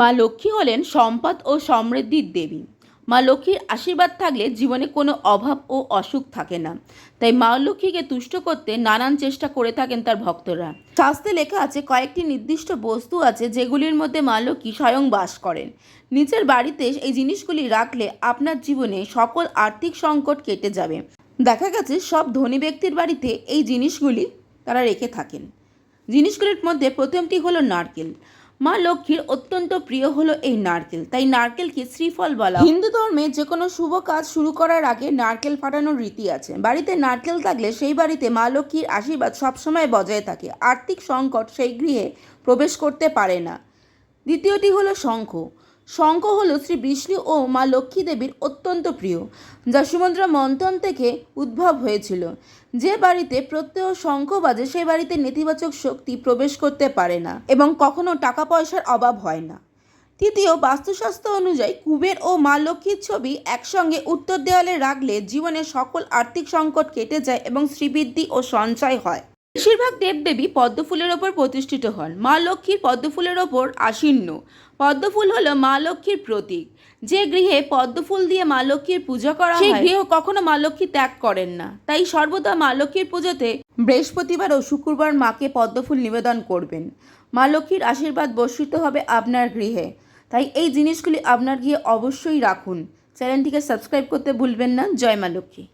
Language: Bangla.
মা লক্ষ্মী হলেন সম্পদ ও সমৃদ্ধির দেবী। মা লক্ষ্মীর আশীর্বাদ থাকলে জীবনে কোনো অভাব ও অসুখ থাকে না। তাই মা লক্ষ্মীকে তুষ্ট করতে নানান চেষ্টা করে থাকেন তার ভক্তরা। শাস্তে লেখা আছে, কয়েকটি নির্দিষ্ট বস্তু আছে যেগুলির মধ্যে মা লক্ষ্মী স্বয়ং বাস করেন। নিজের বাড়িতে এই জিনিসগুলি রাখলে আপনার জীবনে সকল আর্থিক সংকট কেটে যাবে। দেখা গেছে, সব ধনী ব্যক্তির বাড়িতে এই জিনিসগুলি তারা রেখে থাকেন। জিনিসগুলির মধ্যে প্রথমটি হলো নারকেল। মা লক্ষ্মীর অত্যন্ত প্রিয় হলো এই নারকেল। তাই নারকেলকে শ্রীফল বলা হিন্দু ধর্মে যে কোনো শুভ কাজ শুরু করার আগে নারকেল ফাটানোর রীতি আছে। বাড়িতে নারকেল থাকলে সেই বাড়িতে মা লক্ষ্মীর আশীর্বাদ সবসময় বজায় থাকে। আর্থিক সংকট সেই গৃহে প্রবেশ করতে পারে না। দ্বিতীয়টি হলো শঙ্খ। শঙ্খ হল শ্রী বিষ্ণু ও মা লক্ষ্মী দেবীর অত্যন্ত প্রিয়, যা সুমন্ত্র মন্থন থেকে উদ্ভব হয়েছিল। যে বাড়িতে প্রত্যহ শঙ্খ বাজে, সেই বাড়িতে নেতিবাচক শক্তি প্রবেশ করতে পারে না এবং কখনো টাকা পয়সার অভাব হয় না। তৃতীয়, বাস্তুশাস্ত্র অনুযায়ী কুবের ও মা লক্ষ্মীর ছবি একসঙ্গে উত্তর দেওয়ালে রাখলে জীবনে সকল আর্থিক সংকট কেটে যায় এবং শ্রীবৃদ্ধি ও সঞ্চয় হয়। বেশিরভাগ দেবদেবী পদ্মফুলের ওপর প্রতিষ্ঠিত হন। মা লক্ষ্মীর পদ্মফুলের ওপর আসীন্য পদ্মফুল হলো মা লক্ষ্মীর প্রতীক। যে গৃহে পদ্মফুল দিয়ে মা লক্ষ্মীর পূজা করা হয় সেই গৃহ কখনো মা লক্ষ্মী ত্যাগ করেন না। তাই সর্বদা মা লক্ষ্মীর পুজোতে বৃহস্পতিবার ও শুক্রবার মাকে পদ্মফুল নিবেদন করবেন। মা লক্ষ্মীর আশীর্বাদ বর্ষিত হবে আপনার গৃহে। তাই এই জিনিসগুলি আপনার গৃহে অবশ্যই রাখুন। চ্যানেলটিকে সাবস্ক্রাইব করতে ভুলবেন না। জয় মা লক্ষ্মী।